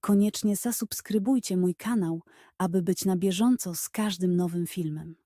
koniecznie zasubskrybujcie mój kanał, aby być na bieżąco z każdym nowym filmem.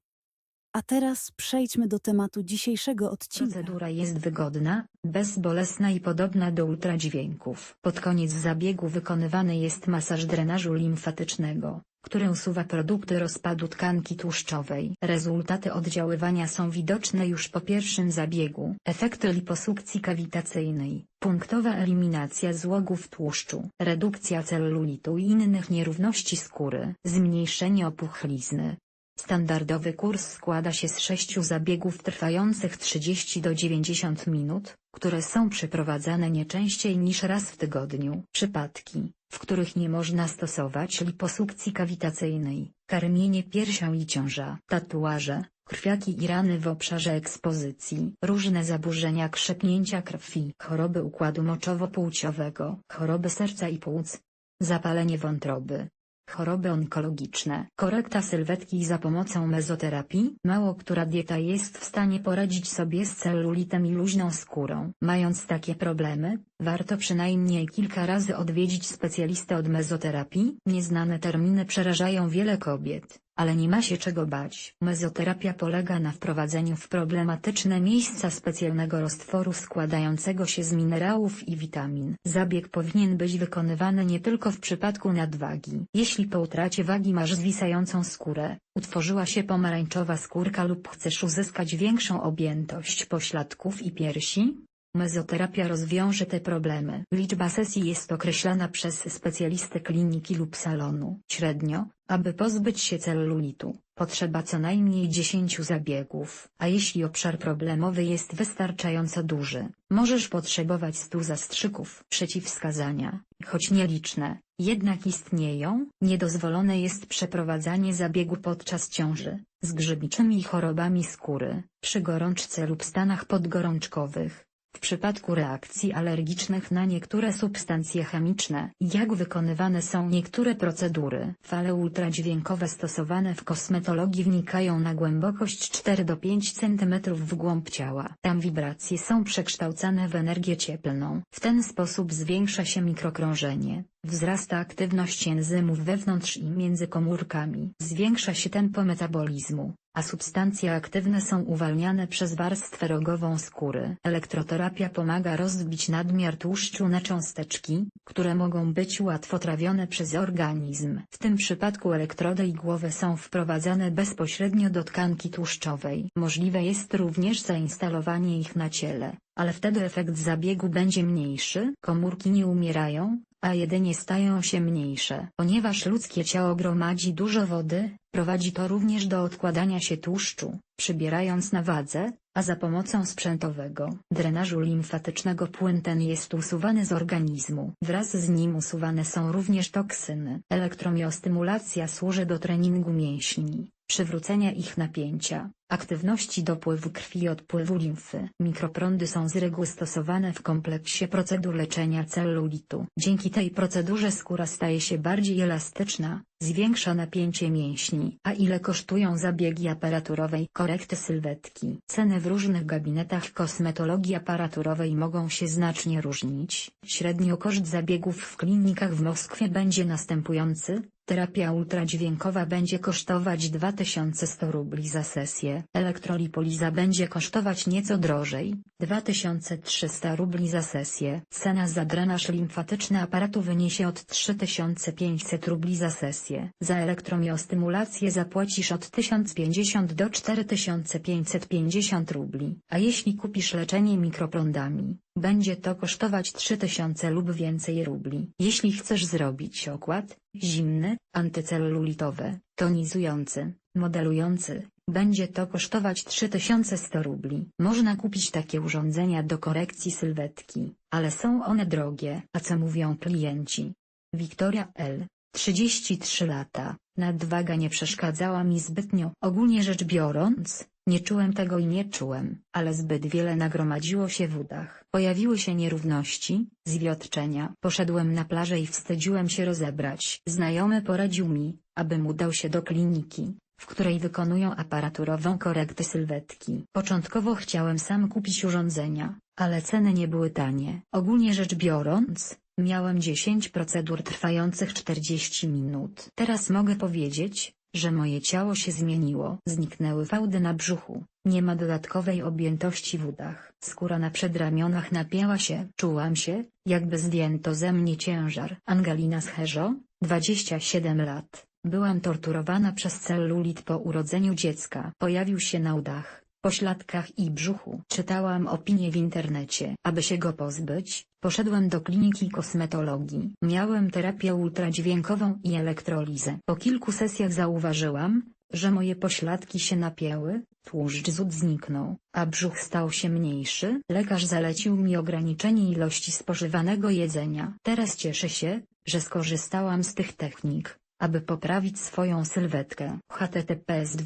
A teraz przejdźmy do tematu dzisiejszego odcinka. Procedura jest wygodna, bezbolesna i podobna do ultradźwięków. Pod koniec zabiegu wykonywany jest masaż drenażu limfatycznego, który usuwa produkty rozpadu tkanki tłuszczowej. Rezultaty oddziaływania są widoczne już po pierwszym zabiegu. Efekty liposukcji kawitacyjnej, punktowa eliminacja złogów tłuszczu, redukcja celulitu i innych nierówności skóry, zmniejszenie opuchlizny, Standardowy kurs składa się z sześciu zabiegów trwających 30 do 90 minut, które są przeprowadzane nie częściej niż raz w tygodniu. Przypadki, w których nie można stosować liposukcji kawitacyjnej, karmienie piersią i ciąża, tatuaże, krwiaki i rany w obszarze ekspozycji, różne zaburzenia krzepnięcia krwi, choroby układu moczowo-płciowego, choroby serca i płuc, zapalenie wątroby, Choroby onkologiczne. Korekta sylwetki za pomocą mezoterapii. Mało która dieta jest w stanie poradzić sobie z celulitem i luźną skórą. Mając takie problemy, warto przynajmniej kilka razy odwiedzić specjalistę od mezoterapii. Nieznane terminy przerażają wiele kobiet, ale nie ma się czego bać. Mezoterapia polega na wprowadzeniu w problematyczne miejsca specjalnego roztworu składającego się z minerałów i witamin. Zabieg powinien być wykonywany nie tylko w przypadku nadwagi. Jeśli po utracie wagi masz zwisającą skórę, utworzyła się pomarańczowa skórka lub chcesz uzyskać większą objętość pośladków i piersi, Mezoterapia rozwiąże te problemy. Liczba sesji jest określana przez specjalistę kliniki lub salonu. Średnio, aby pozbyć się celulitu, potrzeba co najmniej 10 zabiegów, a jeśli obszar problemowy jest wystarczająco duży, możesz potrzebować 100 zastrzyków. Przeciwwskazania, choć nieliczne, jednak istnieją, niedozwolone jest przeprowadzanie zabiegu podczas ciąży, z grzybiczymi chorobami skóry, przy gorączce lub stanach podgorączkowych. W przypadku reakcji alergicznych na niektóre substancje chemiczne, jak wykonywane są niektóre procedury, fale ultradźwiękowe stosowane w kosmetologii wnikają na głębokość 4 do 5 cm w głąb ciała. Tam wibracje są przekształcane w energię cieplną. W ten sposób zwiększa się mikrokrążenie, wzrasta aktywność enzymów wewnątrz i między komórkami, zwiększa się tempo metabolizmu, a substancje aktywne są uwalniane przez warstwę rogową skóry. Elektroterapia pomaga rozbić nadmiar tłuszczu na cząsteczki, które mogą być łatwo trawione przez organizm. W tym przypadku elektrody igłowe są wprowadzane bezpośrednio do tkanki tłuszczowej. Możliwe jest również zainstalowanie ich na ciele, ale wtedy efekt zabiegu będzie mniejszy. Komórki nie umierają, a jedynie stają się mniejsze. Ponieważ ludzkie ciało gromadzi dużo wody, prowadzi to również do odkładania się tłuszczu, przybierając na wadze, a za pomocą sprzętowego drenażu limfatycznego płyn ten jest usuwany z organizmu. Wraz z nim usuwane są również toksyny. Elektromiostymulacja służy do treningu mięśni, przywrócenia ich napięcia, aktywności dopływu krwi i odpływu limfy. Mikroprądy są z reguły stosowane w kompleksie procedur leczenia celulitu. Dzięki tej procedurze skóra staje się bardziej elastyczna, zwiększa napięcie mięśni. A ile kosztują zabiegi aparaturowej korekty sylwetki? Ceny w różnych gabinetach kosmetologii aparaturowej mogą się znacznie różnić. Średnio koszt zabiegów w klinikach w Moskwie będzie następujący. Terapia ultradźwiękowa będzie kosztować 2100 rubli za sesję. Elektrolipoliza będzie kosztować nieco drożej, 2300 rubli za sesję. Cena za drenaż limfatyczny aparatu wyniesie od 3500 rubli za sesję. Za elektromiostymulację zapłacisz od 1050 do 4550 rubli. A jeśli kupisz leczenie mikroprądami, będzie to kosztować 3000 lub więcej rubli. Jeśli chcesz zrobić okład, zimny, antycelulitowy, tonizujący, modelujący, będzie to kosztować 3100 rubli. Można kupić takie urządzenia do korekcji sylwetki, ale są one drogie. A co mówią klienci? Wiktoria L. 33 lata, Nadwaga nie przeszkadzała mi zbytnio. Ogólnie rzecz biorąc, nie czułem tego i nie czułem, ale zbyt wiele nagromadziło się w udach. Pojawiły się nierówności, zwiotczenia. Poszedłem na plażę i wstydziłem się rozebrać. Znajomy poradził mi, abym udał się do kliniki, w której wykonują aparaturową korektę sylwetki. Początkowo chciałem sam kupić urządzenia, ale ceny nie były tanie. Ogólnie rzecz biorąc, miałem 10 procedur trwających 40 minut. Teraz mogę powiedzieć, że moje ciało się zmieniło. Zniknęły fałdy na brzuchu, nie ma dodatkowej objętości w udach. Skóra na przedramionach napięła się. Czułam się, jakby zdjęto ze mnie ciężar. Angelina Scherzo, 27 lat. Byłam torturowana przez celulit po urodzeniu dziecka. Pojawił się na udach, pośladkach i brzuchu. Czytałam opinie w internecie. Aby się go pozbyć, poszedłem do kliniki kosmetologii. Miałem terapię ultradźwiękową i elektrolizę. Po kilku sesjach zauważyłam, że moje pośladki się napięły, tłuszcz zud zniknął, a brzuch stał się mniejszy. Lekarz zalecił mi ograniczenie ilości spożywanego jedzenia. Teraz cieszę się, że skorzystałam z tych technik, aby poprawić swoją sylwetkę. https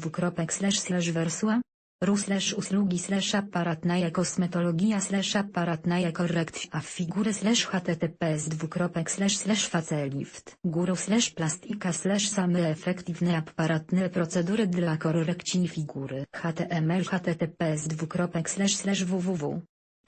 wersła ru slash usługi slash aparatnaja kosmetologia slash aparatnaja a figury slash https dwukropek slash slash facelift guru slash plastika slash same efektywne aparatne procedury dla korekcji figury html https dwukropek slash slash www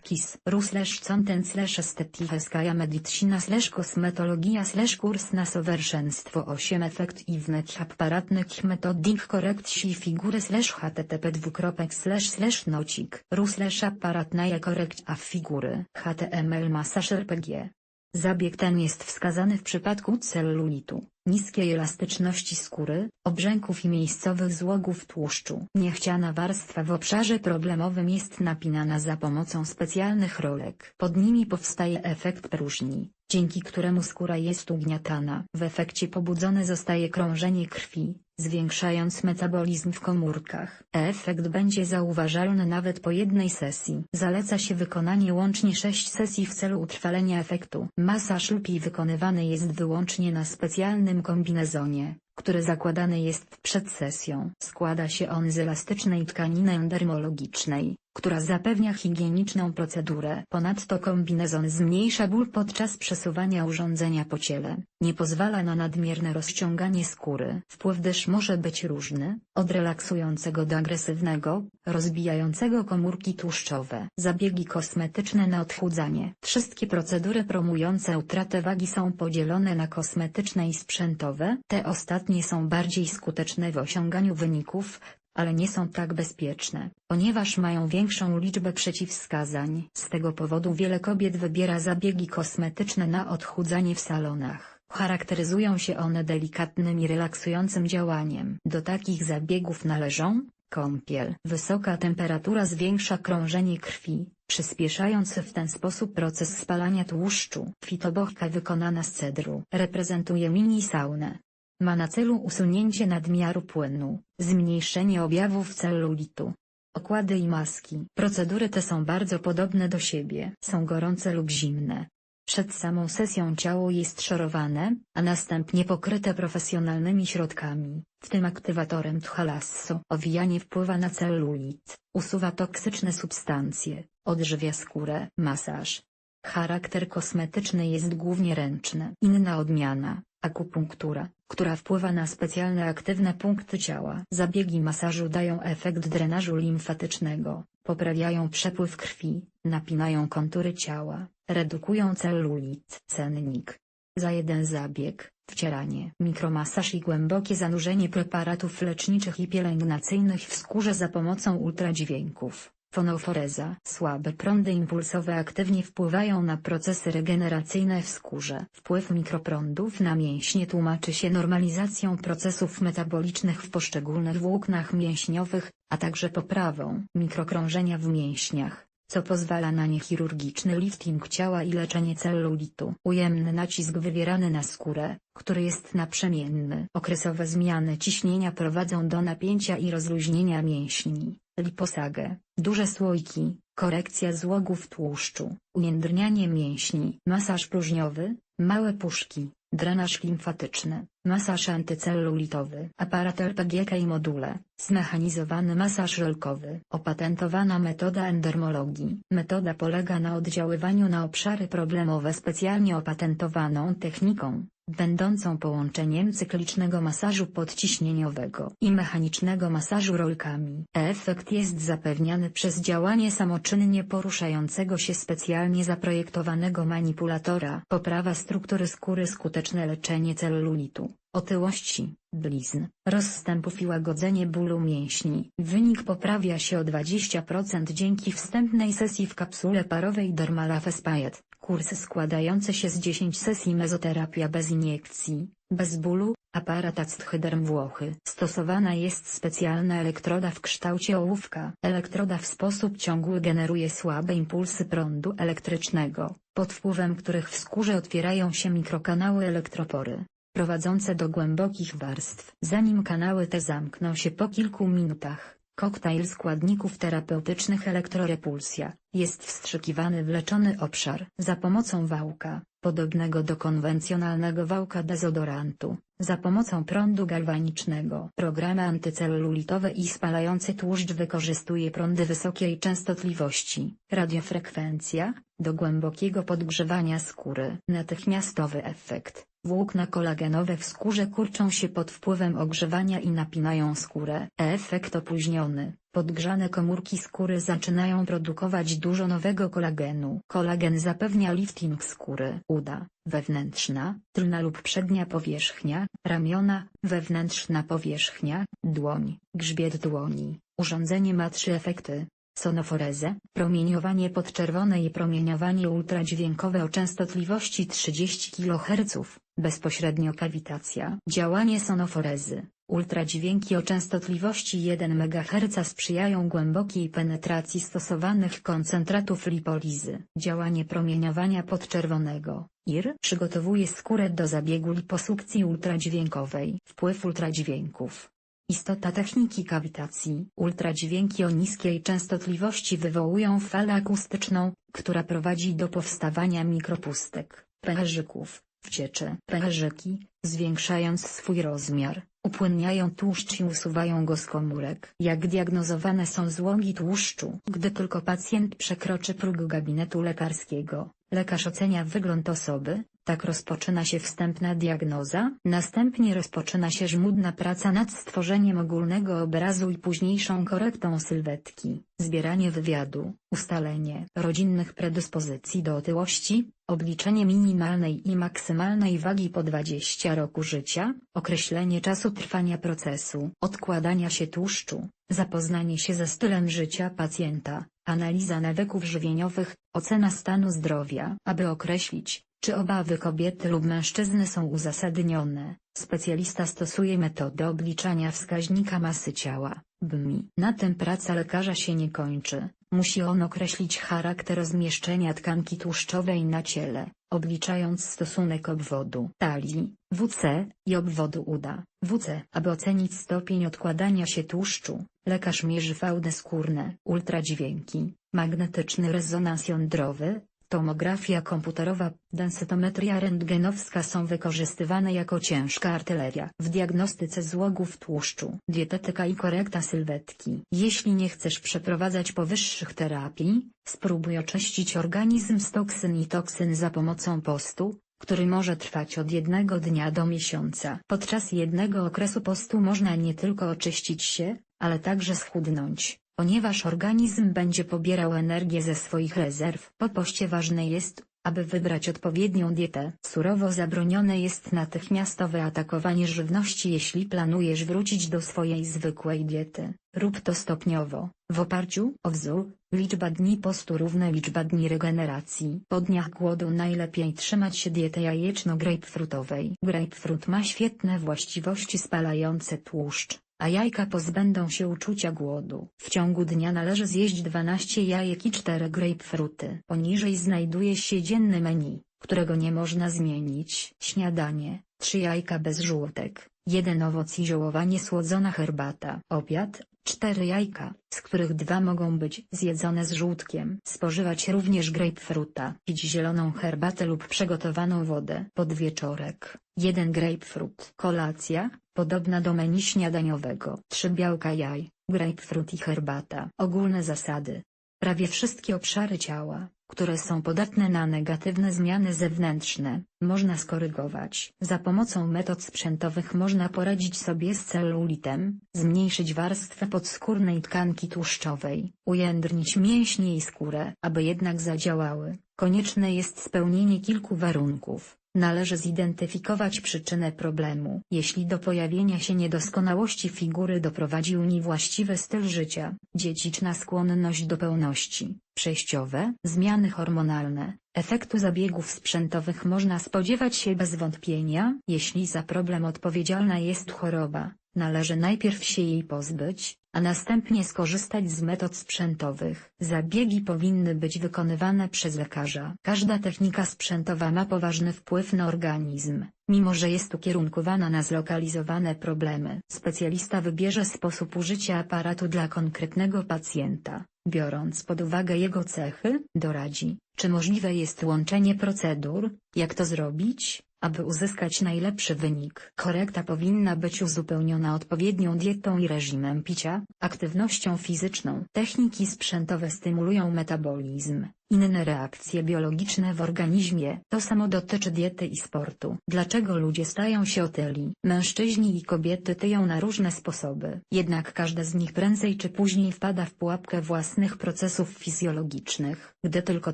KIS, ru slash content slash estetycheskaja medicina slash kosmetologia slash kurs na sowerszenstwo 8 efektywnych aparatnych metodik korekcji figury slash http dwukropek slash slash nocik, ru slash aparatnaja korekcja figury, html masaż rpg. Zabieg ten jest wskazany w przypadku celulitu, niskiej elastyczności skóry, obrzęków i miejscowych złogów tłuszczu. Niechciana warstwa w obszarze problemowym jest napinana za pomocą specjalnych rolek. Pod nimi powstaje efekt próżni, dzięki któremu skóra jest ugniatana. W efekcie pobudzone zostaje krążenie krwi, zwiększając metabolizm w komórkach. Efekt będzie zauważalny nawet po jednej sesji. Zaleca się wykonanie łącznie 6 sesji w celu utrwalenia efektu. Masaż lpi wykonywany jest wyłącznie na specjalnym kombinezonie, który zakładany jest przed sesją. Składa się on z elastycznej tkaniny dermologicznej, która zapewnia higieniczną procedurę. Ponadto kombinezon zmniejsza ból podczas przesuwania urządzenia po ciele, nie pozwala na nadmierne rozciąganie skóry. Wpływ dysz może być różny, od relaksującego do agresywnego, rozbijającego komórki tłuszczowe. Zabiegi kosmetyczne na odchudzanie. Wszystkie procedury promujące utratę wagi są podzielone na kosmetyczne i sprzętowe. Te ostatnie są bardziej skuteczne w osiąganiu wyników, ale nie są tak bezpieczne, ponieważ mają większą liczbę przeciwwskazań. Z tego powodu wiele kobiet wybiera zabiegi kosmetyczne na odchudzanie w salonach. Charakteryzują się one delikatnym i relaksującym działaniem. Do takich zabiegów należą kąpiel. Wysoka temperatura zwiększa krążenie krwi, przyspieszając w ten sposób proces spalania tłuszczu. Fitobochka wykonana z cedru reprezentuje mini saunę. Ma na celu usunięcie nadmiaru płynu, zmniejszenie objawów celulitu. Okłady i maski. Procedury te są bardzo podobne do siebie. Są gorące lub zimne. Przed samą sesją ciało jest szorowane, a następnie pokryte profesjonalnymi środkami, w tym aktywatorem Tchalasso. Owijanie wpływa na celulit, usuwa toksyczne substancje, odżywia skórę. Masaż. Charakter kosmetyczny jest głównie ręczny. Inna odmiana, akupunktura, która wpływa na specjalne aktywne punkty ciała. Zabiegi masażu dają efekt drenażu limfatycznego, poprawiają przepływ krwi, napinają kontury ciała, redukują celulit. Cennik. Za jeden zabieg, wcieranie, mikromasaż i głębokie zanurzenie preparatów leczniczych i pielęgnacyjnych w skórze za pomocą ultradźwięków. Fonoforeza. Słabe prądy impulsowe aktywnie wpływają na procesy regeneracyjne w skórze. Wpływ mikroprądów na mięśnie tłumaczy się normalizacją procesów metabolicznych w poszczególnych włóknach mięśniowych, a także poprawą mikrokrążenia w mięśniach, co pozwala na niechirurgiczny lifting ciała i leczenie celulitu. Ujemny nacisk wywierany na skórę, który jest naprzemienny. Okresowe zmiany ciśnienia prowadzą do napięcia i rozluźnienia mięśni liposagę, duże słoiki, korekcja złogów tłuszczu, ujędrnianie mięśni, masaż próżniowy, małe puszki, drenaż limfatyczny, masaż antycelulitowy, aparat LPGK i module, zmechanizowany masaż żelkowy, opatentowana metoda endermologii. Metoda polega na oddziaływaniu na obszary problemowe specjalnie opatentowaną techniką, będącą połączeniem cyklicznego masażu podciśnieniowego i mechanicznego masażu rolkami. Efekt jest zapewniany przez działanie samoczynnie poruszającego się specjalnie zaprojektowanego manipulatora. Poprawa struktury skóry skuteczne leczenie celulitu, otyłości, blizn, rozstępów i łagodzenie bólu mięśni. Wynik poprawia się o 20% dzięki wstępnej sesji w kapsule parowej Dermalaf Spayet. Kurs składający się z 10 sesji mezoterapia bez iniekcji, bez bólu, aparat Acthyderm Włochy. Stosowana jest specjalna elektroda w kształcie ołówka. Elektroda w sposób ciągły generuje słabe impulsy prądu elektrycznego, pod wpływem których w skórze otwierają się mikrokanały elektropory, prowadzące do głębokich warstw. Zanim kanały te zamkną się po kilku minutach, koktajl składników terapeutycznych elektrorepulsja jest wstrzykiwany w leczony obszar za pomocą wałka, podobnego do konwencjonalnego wałka dezodorantu, za pomocą prądu galwanicznego. Programy antycelulitowe i spalający tłuszcz wykorzystuje prądy wysokiej częstotliwości, radiofrekwencja, do głębokiego podgrzewania skóry. Natychmiastowy efekt. Włókna kolagenowe w skórze kurczą się pod wpływem ogrzewania i napinają skórę. Efekt opóźniony. Podgrzane komórki skóry zaczynają produkować dużo nowego kolagenu. Kolagen zapewnia lifting skóry. Uda, wewnętrzna, tylna lub przednia powierzchnia, ramiona, wewnętrzna powierzchnia, dłoń, grzbiet dłoni. Urządzenie ma trzy efekty. Sonoforezę, promieniowanie podczerwone i promieniowanie ultradźwiękowe o częstotliwości 30 kHz, bezpośrednio kawitacja. Działanie sonoforezy, ultradźwięki o częstotliwości 1 MHz sprzyjają głębokiej penetracji stosowanych koncentratów lipolizy. Działanie promieniowania podczerwonego, IR, przygotowuje skórę do zabiegu liposukcji ultradźwiękowej. Wpływ ultradźwięków. Istota techniki kawitacji. Ultradźwięki o niskiej częstotliwości wywołują falę akustyczną, która prowadzi do powstawania mikropustek, pęcherzyków, wcieczy. Pęcherzyki, zwiększając swój rozmiar, upłynniają tłuszcz i usuwają go z komórek. Jak diagnozowane są złogi tłuszczu? Gdy tylko pacjent przekroczy próg gabinetu lekarskiego, lekarz ocenia wygląd osoby, tak rozpoczyna się wstępna diagnoza, następnie rozpoczyna się żmudna praca nad stworzeniem ogólnego obrazu i późniejszą korektą sylwetki, zbieranie wywiadu, ustalenie rodzinnych predyspozycji do otyłości, obliczenie minimalnej i maksymalnej wagi po 20 roku życia, określenie czasu trwania procesu odkładania się tłuszczu, zapoznanie się ze stylem życia pacjenta, analiza nawyków żywieniowych, ocena stanu zdrowia. Aby określić, czy obawy kobiety lub mężczyzny są uzasadnione, specjalista stosuje metodę obliczania wskaźnika masy ciała, BMI. Na tym praca lekarza się nie kończy, musi on określić charakter rozmieszczenia tkanki tłuszczowej na ciele, obliczając stosunek obwodu talii, WC, i obwodu uda, WC. Aby ocenić stopień odkładania się tłuszczu, lekarz mierzy fałdy skórne, ultradźwięki, magnetyczny rezonans jądrowy, tomografia komputerowa, densytometria rentgenowska są wykorzystywane jako ciężka artyleria w diagnostyce złogów tłuszczu. Dietetyka i korekta sylwetki. Jeśli nie chcesz przeprowadzać powyższych terapii, spróbuj oczyścić organizm z toksyn i toksyn za pomocą postu, który może trwać od jednego dnia do miesiąca. Podczas jednego okresu postu można nie tylko oczyścić się, ale także schudnąć ponieważ organizm będzie pobierał energię ze swoich rezerw. Po poście ważne jest, aby wybrać odpowiednią dietę. Surowo zabronione jest natychmiastowe atakowanie żywności jeśli planujesz wrócić do swojej zwykłej diety. Rób to stopniowo, w oparciu o wzór, liczba dni postu równa liczba dni regeneracji. Po dniach głodu najlepiej trzymać się diety jajeczno-grapefruitowej. Grapefruit ma świetne właściwości spalające tłuszcz a jajka pozbędą się uczucia głodu. W ciągu dnia należy zjeść 12 jajek i 4 grapefruity. Poniżej znajduje się dzienny menu, którego nie można zmienić. Śniadanie, 3 jajka bez żółtek, 1 owoc i ziołowa niesłodzona herbata. Obiad, cztery jajka, z których dwa mogą być zjedzone z żółtkiem. Spożywać również grapefruta, pić zieloną herbatę lub przygotowaną wodę. Podwieczorek, jeden grapefruit. Kolacja, podobna do menu śniadaniowego. Trzy białka jaj, grapefruit i herbata. Ogólne zasady. Prawie wszystkie obszary ciała, które są podatne na negatywne zmiany zewnętrzne, można skorygować. Za pomocą metod sprzętowych można poradzić sobie z celulitem, zmniejszyć warstwę podskórnej tkanki tłuszczowej, ujędrnić mięśnie i skórę. Aby jednak zadziałały, konieczne jest spełnienie kilku warunków. Należy zidentyfikować przyczynę problemu. Jeśli do pojawienia się niedoskonałości figury doprowadził niewłaściwy styl życia, dziedziczna skłonność do pełności, przejściowe zmiany hormonalne, efektu zabiegów sprzętowych można spodziewać się bez wątpienia. Jeśli za problem odpowiedzialna jest choroba, należy najpierw się jej pozbyć, a następnie skorzystać z metod sprzętowych. Zabiegi powinny być wykonywane przez lekarza. Każda technika sprzętowa ma poważny wpływ na organizm, mimo że jest ukierunkowana na zlokalizowane problemy. Specjalista wybierze sposób użycia aparatu dla konkretnego pacjenta, biorąc pod uwagę jego cechy, doradzi, czy możliwe jest łączenie procedur, jak to zrobić, aby uzyskać najlepszy wynik. Korekta powinna być uzupełniona odpowiednią dietą i reżimem picia, aktywnością fizyczną. Techniki sprzętowe stymulują metabolizm, inne reakcje biologiczne w organizmie. To samo dotyczy diety i sportu. Dlaczego ludzie stają się otyli? Mężczyźni i kobiety tyją na różne sposoby. Jednak każda z nich prędzej czy później wpada w pułapkę własnych procesów fizjologicznych. Gdy tylko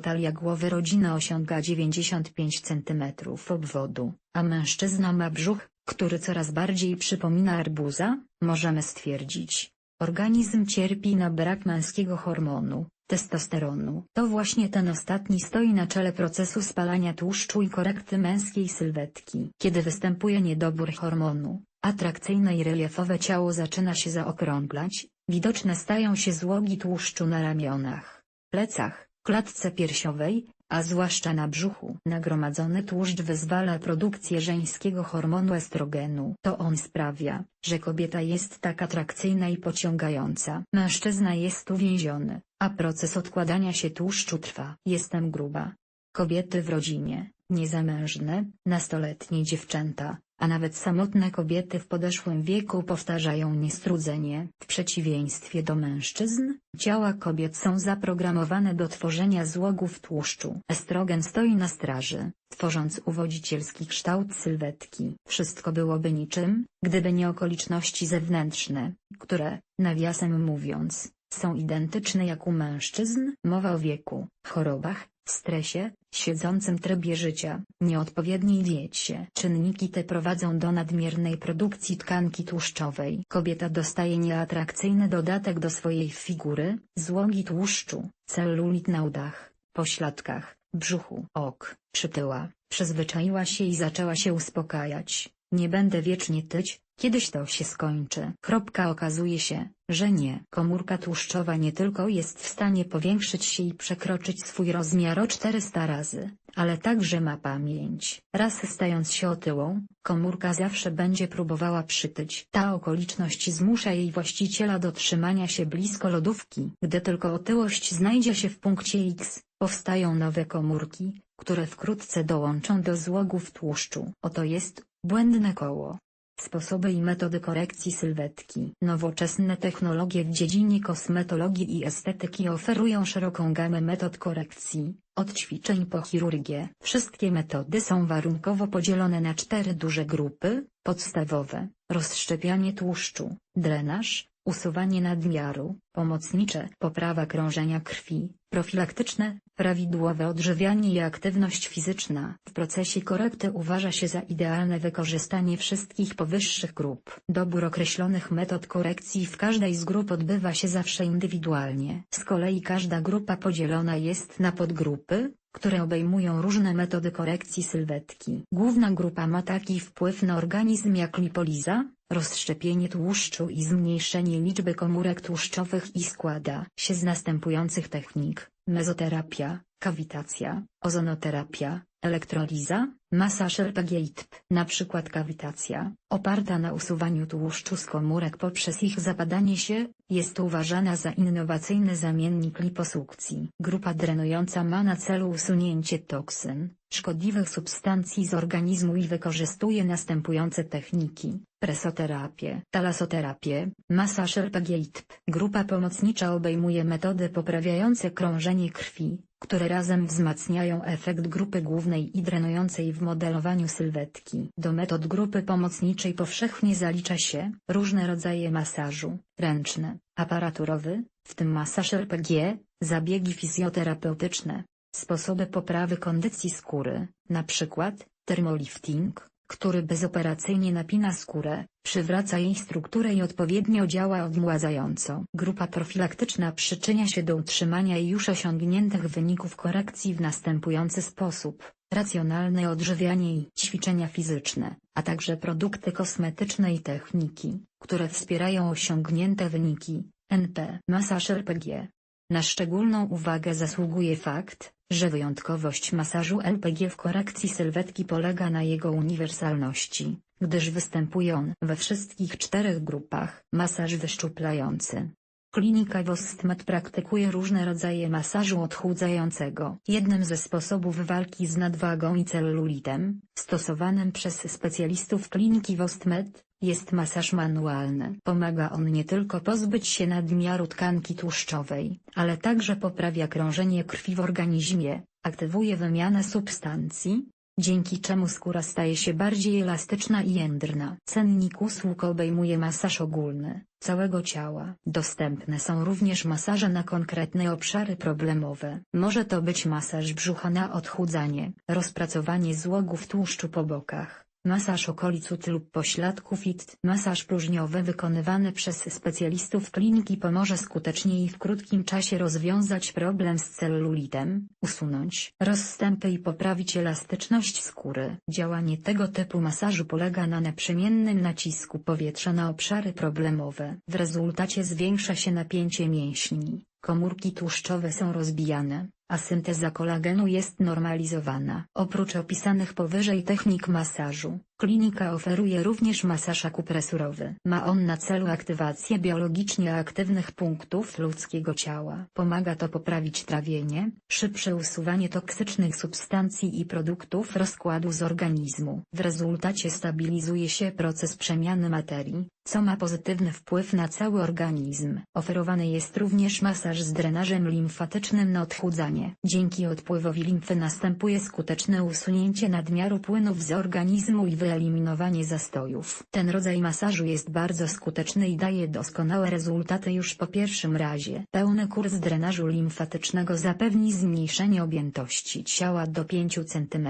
talia głowy rodziny osiąga 95 cm obwodu, a mężczyzna ma brzuch, który coraz bardziej przypomina arbuza, możemy stwierdzić, Organizm cierpi na brak męskiego hormonu, testosteronu. To właśnie ten ostatni stoi na czele procesu spalania tłuszczu i korekty męskiej sylwetki. Kiedy występuje niedobór hormonu, atrakcyjne i reliefowe ciało zaczyna się zaokrąglać, widoczne stają się złogi tłuszczu na ramionach, plecach, klatce piersiowej, a zwłaszcza na brzuchu. Nagromadzony tłuszcz wyzwala produkcję żeńskiego hormonu estrogenu. To on sprawia, że kobieta jest tak atrakcyjna i pociągająca. Mężczyzna jest uwięziony, a proces odkładania się tłuszczu trwa. Jestem gruba. Kobiety w rodzinie, niezamężne, nastoletnie dziewczęta, a nawet samotne kobiety w podeszłym wieku powtarzają niestrudzenie. W przeciwieństwie do mężczyzn, ciała kobiet są zaprogramowane do tworzenia złogów tłuszczu. Estrogen stoi na straży, tworząc uwodzicielski kształt sylwetki. Wszystko byłoby niczym, gdyby nie okoliczności zewnętrzne, które, nawiasem mówiąc, są identyczne jak u mężczyzn. Mowa o wieku, chorobach, stresie, siedzącym trybie życia, nieodpowiedniej diecie. Czynniki te prowadzą do nadmiernej produkcji tkanki tłuszczowej. Kobieta dostaje nieatrakcyjny dodatek do swojej figury, złogi tłuszczu, celulit na udach, pośladkach, brzuchu. Ok, przytyła, przyzwyczaiła się i zaczęła się uspokajać. Nie będę wiecznie tyć, kiedyś to się skończy. Kropka okazuje się, że nie. Komórka tłuszczowa nie tylko jest w stanie powiększyć się i przekroczyć swój rozmiar o 400 razy, ale także ma pamięć. Raz stając się otyłą, komórka zawsze będzie próbowała przytyć. Ta okoliczność zmusza jej właściciela do trzymania się blisko lodówki. Gdy tylko otyłość znajdzie się w punkcie X, powstają nowe komórki, które wkrótce dołączą do złogów tłuszczu. Oto jest błędne koło. Sposoby i metody korekcji sylwetki. Nowoczesne technologie w dziedzinie kosmetologii i estetyki oferują szeroką gamę metod korekcji, od ćwiczeń po chirurgię. Wszystkie metody są warunkowo podzielone na cztery duże grupy, podstawowe, rozszczepianie tłuszczu, drenaż, usuwanie nadmiaru, pomocnicze, poprawa krążenia krwi, profilaktyczne, prawidłowe odżywianie i aktywność fizyczna. W procesie korekty uważa się za idealne wykorzystanie wszystkich powyższych grup. Dobór określonych metod korekcji w każdej z grup odbywa się zawsze indywidualnie. Z kolei każda grupa podzielona jest na podgrupy, które obejmują różne metody korekcji sylwetki. Główna grupa ma taki wpływ na organizm jak lipoliza, rozszczepienie tłuszczu i zmniejszenie liczby komórek tłuszczowych i składa się z następujących technik, mezoterapia, kawitacja, ozonoterapia, Elektroliza, masaż LPG-ITP, na przykład kawitacja, oparta na usuwaniu tłuszczu z komórek poprzez ich zapadanie się, jest uważana za innowacyjny zamiennik liposukcji. Grupa drenująca ma na celu usunięcie toksyn, szkodliwych substancji z organizmu i wykorzystuje następujące techniki. Presoterapię, talasoterapię, masaż LPG-ITP. Grupa pomocnicza obejmuje metody poprawiające krążenie krwi, które razem wzmacniają efekt grupy głównej i drenującej w modelowaniu sylwetki. Do metod grupy pomocniczej powszechnie zalicza się różne rodzaje masażu, ręczny, aparaturowy, w tym masaż RPG, zabiegi fizjoterapeutyczne, sposoby poprawy kondycji skóry, np. thermolifting, który bezoperacyjnie napina skórę, przywraca jej strukturę i odpowiednio działa odmładzająco. Grupa profilaktyczna przyczynia się do utrzymania już osiągniętych wyników korekcji w następujący sposób. Racjonalne odżywianie i ćwiczenia fizyczne, a także produkty kosmetyczne i techniki, które wspierają osiągnięte wyniki, NP. Masaż RPG. Na szczególną uwagę zasługuje fakt, że wyjątkowość masażu LPG w korekcji sylwetki polega na jego uniwersalności, gdyż występuje on we wszystkich czterech grupach. Masaż wyszczuplający. Klinika Wostmed praktykuje różne rodzaje masażu odchudzającego. Jednym ze sposobów walki z nadwagą i celulitem, stosowanym przez specjalistów kliniki Wostmed, jest masaż manualny. Pomaga on nie tylko pozbyć się nadmiaru tkanki tłuszczowej, ale także poprawia krążenie krwi w organizmie, aktywuje wymianę substancji, dzięki czemu skóra staje się bardziej elastyczna i jędrna. Cennik usług obejmuje masaż ogólny, całego ciała. Dostępne są również masaże na konkretne obszary problemowe. Może to być masaż brzucha na odchudzanie, rozpracowanie złogów tłuszczu po bokach, Masaż okolic ut lub pośladków IT. Masaż próżniowy wykonywany przez specjalistów kliniki pomoże skutecznie i w krótkim czasie rozwiązać problem z celulitem, usunąć rozstępy i poprawić elastyczność skóry. Działanie tego typu masażu polega na naprzemiennym nacisku powietrza na obszary problemowe. W rezultacie zwiększa się napięcie mięśni, komórki tłuszczowe są rozbijane, a synteza kolagenu jest normalizowana. Oprócz opisanych powyżej technik masażu, klinika oferuje również masaż akupresurowy. Ma on na celu aktywację biologicznie aktywnych punktów ludzkiego ciała. Pomaga to poprawić trawienie, szybsze usuwanie toksycznych substancji i produktów rozkładu z organizmu. W rezultacie stabilizuje się proces przemiany materii, co ma pozytywny wpływ na cały organizm. Oferowany jest również masaż z drenażem limfatycznym na odchudzanie. Dzięki odpływowi limfy następuje skuteczne usunięcie nadmiaru płynów z organizmu i wyeliminowanie zastojów. Ten rodzaj masażu jest bardzo skuteczny i daje doskonałe rezultaty już po pierwszym razie. Pełny kurs drenażu limfatycznego zapewni zmniejszenie objętości ciała do 5 cm.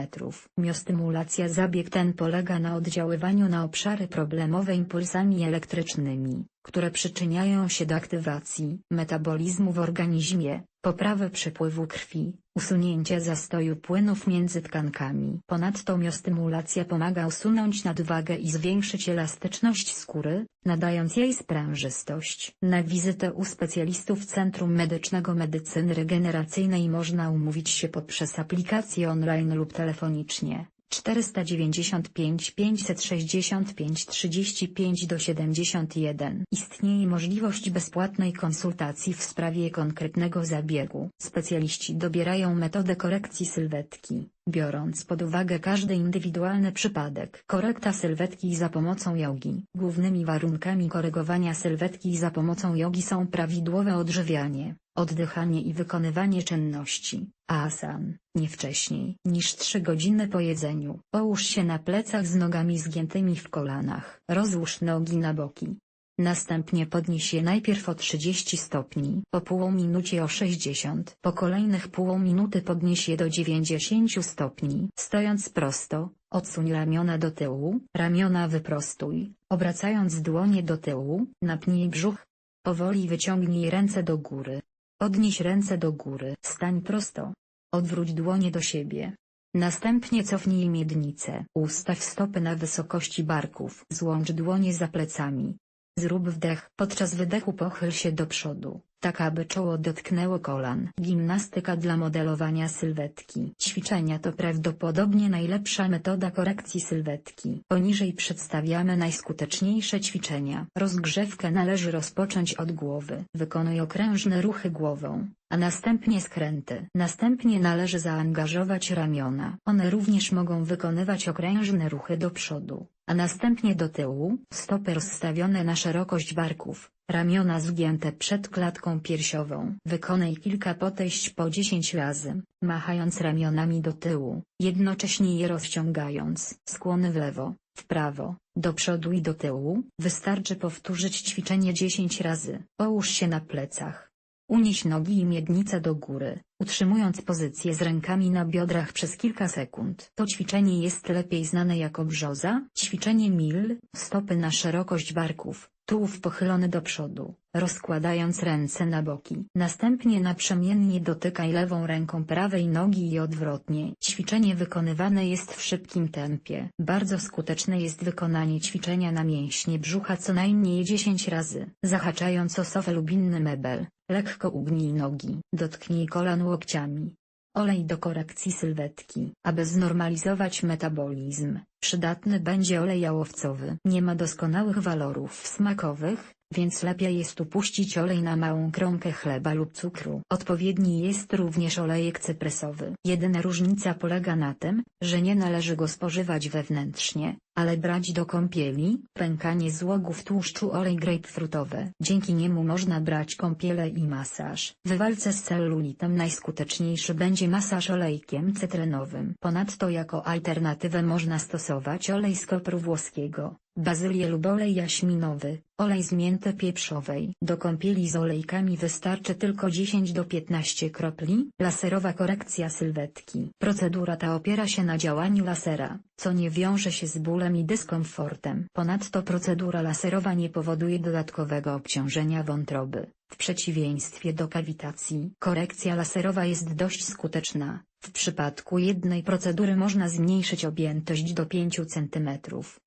Miostymulacja zabieg ten polega na oddziaływaniu na obszary problemowe impulsami elektrycznymi, które przyczyniają się do aktywacji metabolizmu w organizmie, poprawy przepływu krwi, usunięcia zastoju płynów między tkankami. Ponadto miostymulacja pomaga usunąć nadwagę i zwiększyć elastyczność skóry, nadając jej sprężystość. Na wizytę u specjalistów Centrum Medycznego Medycyny Regeneracyjnej można umówić się poprzez aplikację online lub telefonicznie. 495 565 35 do 71. Istnieje możliwość bezpłatnej konsultacji w sprawie konkretnego zabiegu. Specjaliści dobierają metodę korekcji sylwetki, biorąc pod uwagę każdy indywidualny przypadek. Korekta sylwetki za pomocą jogi. Głównymi warunkami korygowania sylwetki za pomocą jogi są prawidłowe odżywianie, oddychanie i wykonywanie czynności, asan, nie wcześniej niż 3 godziny po jedzeniu. Połóż się na plecach z nogami zgiętymi w kolanach. Rozłóż nogi na boki. Następnie podnieś je najpierw o 30 stopni, po pół minucie o 60, po kolejnych pół minuty podnieś je do 90 stopni. Stojąc prosto, odsuń ramiona do tyłu, ramiona wyprostuj, obracając dłonie do tyłu, napnij brzuch. Powoli wyciągnij ręce do góry. Podnieś ręce do góry. Stań prosto. Odwróć dłonie do siebie. Następnie cofnij miednicę. Ustaw stopy na wysokości barków. Złącz dłonie za plecami. Zrób wdech. Podczas wydechu pochyl się do przodu, tak aby czoło dotknęło kolan. Gimnastyka dla modelowania sylwetki. Ćwiczenia to prawdopodobnie najlepsza metoda korekcji sylwetki. Poniżej przedstawiamy najskuteczniejsze ćwiczenia. Rozgrzewkę należy rozpocząć od głowy. Wykonuj okrężne ruchy głową, a następnie skręty. Następnie należy zaangażować ramiona. One również mogą wykonywać okrężne ruchy do przodu, a następnie do tyłu. Stopy rozstawione na szerokość barków, ramiona zgięte przed klatką piersiową. Wykonaj kilka podejść po 10 razy, machając ramionami do tyłu, jednocześnie je rozciągając. Skłony w lewo, w prawo, do przodu i do tyłu. Wystarczy powtórzyć ćwiczenie 10 razy. Połóż się na plecach. Unieś nogi i miednicę do góry, utrzymując pozycję z rękami na biodrach przez kilka sekund. To ćwiczenie jest lepiej znane jako brzoza. Ćwiczenie mil, stopy na szerokość barków, tułów pochylony do przodu, rozkładając ręce na boki. Następnie naprzemiennie dotykaj lewą ręką prawej nogi i odwrotnie. Ćwiczenie wykonywane jest w szybkim tempie. Bardzo skuteczne jest wykonanie ćwiczenia na mięśnie brzucha co najmniej 10 razy. Zahaczając o sofę lub inny mebel, lekko ugnij nogi. Dotknij kolan łokciami. Olej do korekcji sylwetki. Aby znormalizować metabolizm, przydatny będzie olej jałowcowy. Nie ma doskonałych walorów smakowych, więc lepiej jest upuścić olej na małą kromkę chleba lub cukru. Odpowiedni jest również olejek cyprysowy. Jedyna różnica polega na tym, że nie należy go spożywać wewnętrznie, ale brać do kąpieli, pękanie złogów tłuszczu olej grapefrutowy. Dzięki niemu można brać kąpiele i masaż. W walce z celulitem najskuteczniejszy będzie masaż olejkiem cytrynowym. Ponadto jako alternatywę można stosować olej z kopru włoskiego, bazylię lub olej jaśminowy, olej z mięty pieprzowej. Do kąpieli z olejkami wystarczy tylko 10 do 15 kropli. Laserowa korekcja sylwetki. Procedura ta opiera się na działaniu lasera, co nie wiąże się z bólem i dyskomfortem. Ponadto procedura laserowa nie powoduje dodatkowego obciążenia wątroby. W przeciwieństwie do kawitacji, korekcja laserowa jest dość skuteczna. W przypadku jednej procedury można zmniejszyć objętość do 5 cm.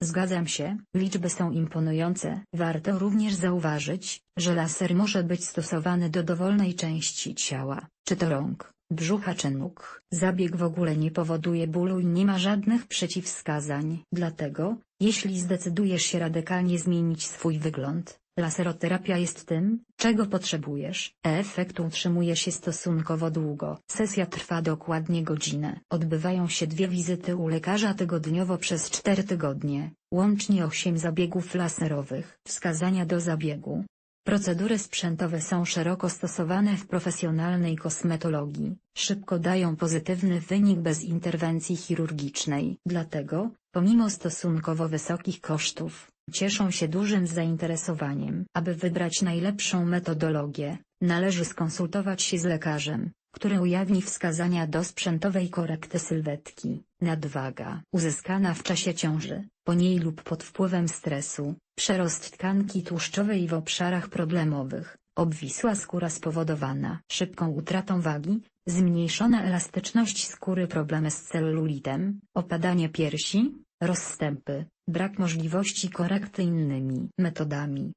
Zgadzam się, liczby są imponujące. Warto również zauważyć, że laser może być stosowany do dowolnej części ciała, czy to rąk, brzucha czy nóg. Zabieg w ogóle nie powoduje bólu i nie ma żadnych przeciwwskazań. Dlatego, jeśli zdecydujesz się radykalnie zmienić swój wygląd, Laseroterapia jest tym, czego potrzebujesz. Efekt utrzymuje się stosunkowo długo. Sesja trwa dokładnie godzinę. Odbywają się dwie wizyty u lekarza tygodniowo przez 4 tygodnie, łącznie 8 zabiegów laserowych. Wskazania do zabiegu. Procedury sprzętowe są szeroko stosowane w profesjonalnej kosmetologii, szybko dają pozytywny wynik bez interwencji chirurgicznej. Dlatego, pomimo stosunkowo wysokich kosztów, cieszą się dużym zainteresowaniem. Aby wybrać najlepszą metodologię, należy skonsultować się z lekarzem, który ujawni wskazania do sprzętowej korekty sylwetki. Nadwaga uzyskana w czasie ciąży, po niej lub pod wpływem stresu, przerost tkanki tłuszczowej w obszarach problemowych, obwisła skóra spowodowana szybką utratą wagi, zmniejszona elastyczność skóry problemy z celulitem, opadanie piersi, rozstępy, brak możliwości korekty innymi metodami.